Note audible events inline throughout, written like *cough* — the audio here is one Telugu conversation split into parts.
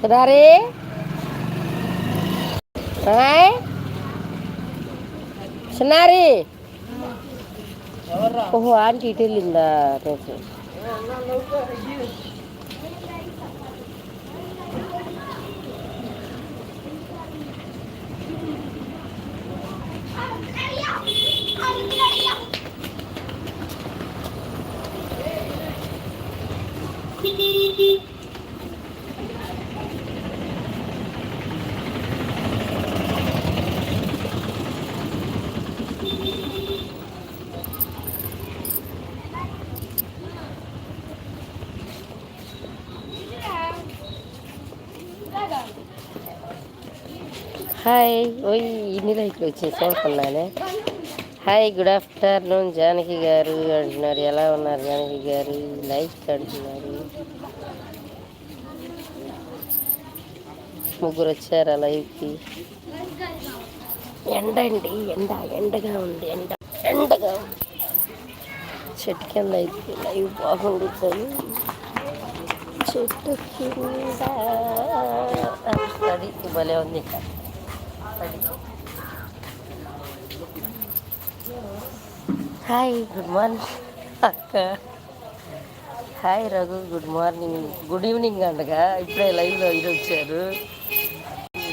Saudari? Hai? Senari? Oh, anti dilin lah. Hi ఓయ్ ఇన్ని లైట్లు వచ్చాయి హాయ్ గుడ్ ఆఫ్టర్నూన్ జానకి గారు అంటున్నారు. ఎలా ఉన్నారు జానకి గారు? లైక్ అంటున్నారు. ముగ్గురు వచ్చారా లైవ్కి? ఎండ అండి ఎండ ఎండగా ఉంది ఎండ ఎండగా ఉంది. చెట్టు కింద అయితే లైవ్ బాగుండుతుంది చెట్టు కింద. అది భలే ఉంది ఇక్కడ. హాయ్ గుడ్ మార్నింగ్ అక్క. Hi Raghu good morning good evening అండగా ఇప్పుడే లైవ్లో ఇది వచ్చారు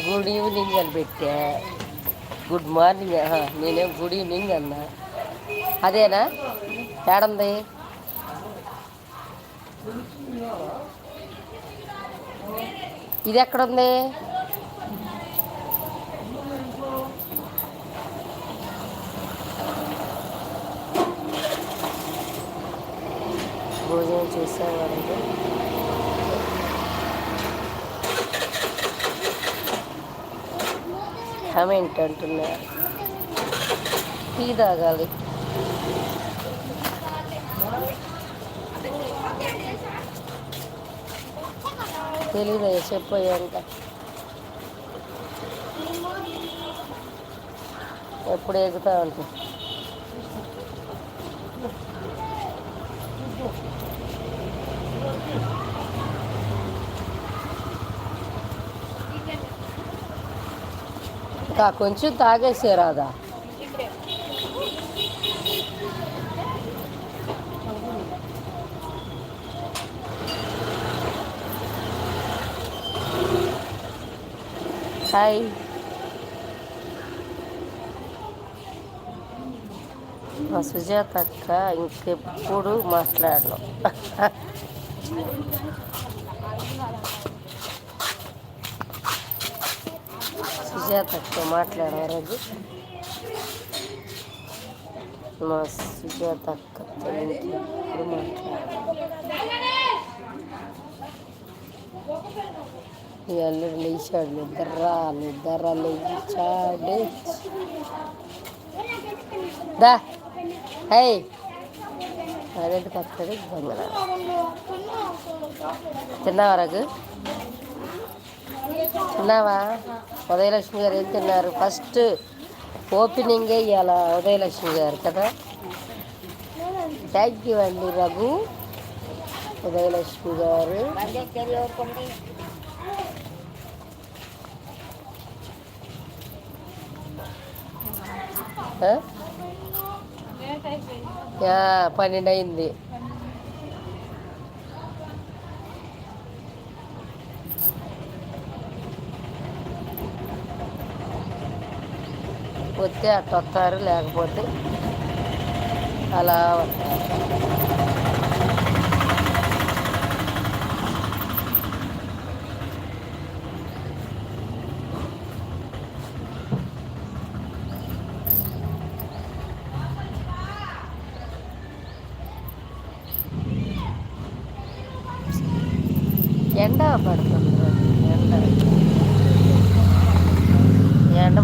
గుడ్ ఈవినింగ్ అని పెట్టా. గుడ్ మార్నింగ్ నేనే నేనేం గుడ్ ఈవినింగ్ అన్నా. అదేనా? ఏడంది? ఇది ఎక్కడుంది భోజనం చేసేవారంటే. ఆమె అంటున్నారు టీ తాగాలి. తెలీదు చెప్పాయంట ఎప్పుడు ఎగుతా ఉంటుంది ఇంకా కొంచెం తాగేసే రాదా హాయ్. మా సుజాత అక్క ఇంకెప్పుడు మాట్లాడను. *laughs* సుజాత అక్క మాట్లాడారు రోజు మా సుజాత అక్క ఇంకెప్పుడు మాట్లాడారు ఈ అల్లుడు లేచాడు నిద్ర నిద్ర లేచాడు దా హై అదేంటి పక్కది బంగాళ తిన్నావా రఘు తిన్నావా? ఉదయలక్ష్మి గారు ఏం తిన్నారు? ఫస్ట్ ఓపెనింగే ఇవాళ ఉదయలక్ష్మి గారు కదా? థ్యాంక్ యూ అండి రఘు ఉదయలక్ష్మి గారు. పన్నెండు అయింది. వస్తే అట్ట వస్తారు లేకపోతే అలా వస్తారు ఎండ పడుతుంది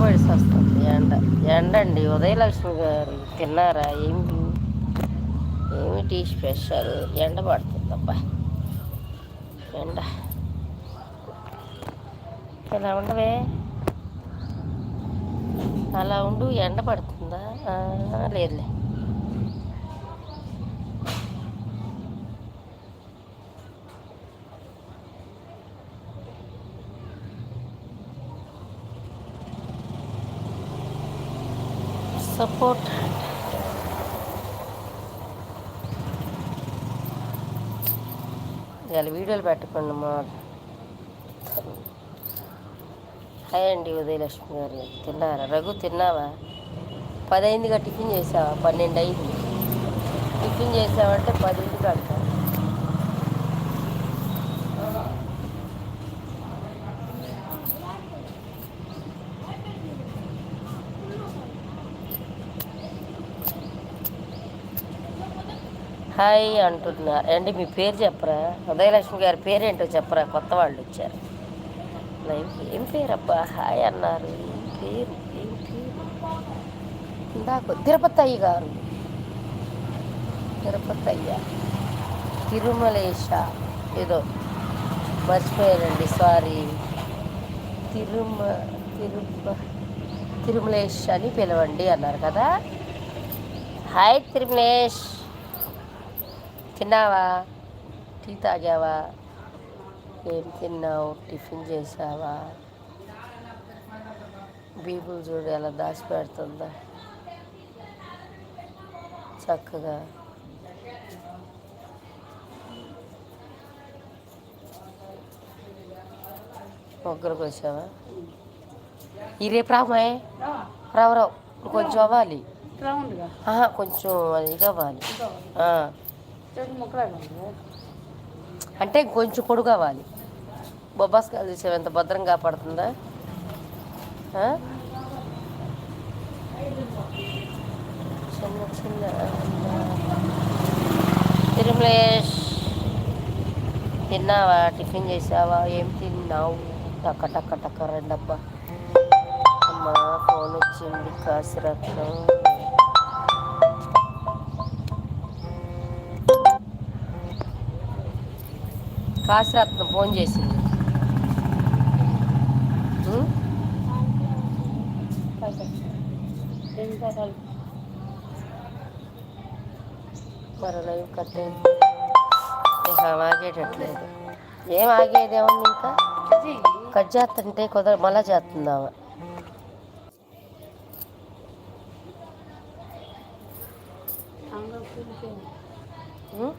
పడిసి వస్తుంది. ఎండ ఎండ అండి ఉదయలక్ష్మి గారు తిన్నారా? ఏమి ఏమిటి స్పెషల్? ఎండ పడుతుందబ్బా. ఎండ. ఇలా ఉండవే? అలా ఉండు. ఎండ పడుతుందా? లేదులే. సపోర్ట్. ఇవాళ వీడియోలు పెట్టకుండా మా. హాయ్ అండి ఉదయలక్ష్మి గారు. తిన్నారా? రఘు తిన్నావా? పది టిఫిన్ చేసావా? పన్నెండు అయింది టిఫిన్ చేసావంటే పదింటికి అంటారు హాయ్ అంటున్నా. అండి మీ పేరు చెప్పరా? ఉదయలక్ష్మి గారి పేరేంటో చెప్పరా? కొత్త వాళ్ళు వచ్చారు. లైవ్కి ఏం పేరు అబ్బా హాయ్ అన్నారు. ఏం పేరు? ఏం పేరు? ఇందాక తిరుపతి అయ్య గారు. తిరుపతి అయ్య తిరుమలేశ. ఏదో మర్చిపోయానండి సారీ. తిరుమ తిరుమ తిరుమలేష్ అని పిలవండి అన్నారు కదా? హాయ్ తిరుమలేష్ తిన్నావా? టీ తాగావా? ఏం తిన్నావు? టిఫిన్ చేసావా? బీబుల్ చూడు ఎలా దాచి పెడుతుందా. చక్కగా. ముగ్గురికి వచ్చావా ఈ రేపు రామాయ్ రావు రావు. కొంచెం అవ్వాలి. కొంచెం అది అవ్వాలి. అంటే కొంచెం పొడుగు కావాలి బొబ్బాస్కాయలు చూసావు ఎంత భద్రంగా కాపాడుతుందా? చిన్న చిన్న తిరుమలేష్ తిన్నావా? టిఫిన్ చేసావా? ఏం తిన్నావు? టక్క టక్క టక్క రెండబ్బా. అమ్మా ఫోన్ వచ్చింది కాసిరత్నం. కాసిరత్నం ఫోన్ చేసింది? మరి లైవ్ కట్ ఆగేటట్లేదు ఏం ఆగేదేముంది ఇంకా కట్ చేస్తుంటే కుదర మళ్ళా చేస్తుందామా ఉం?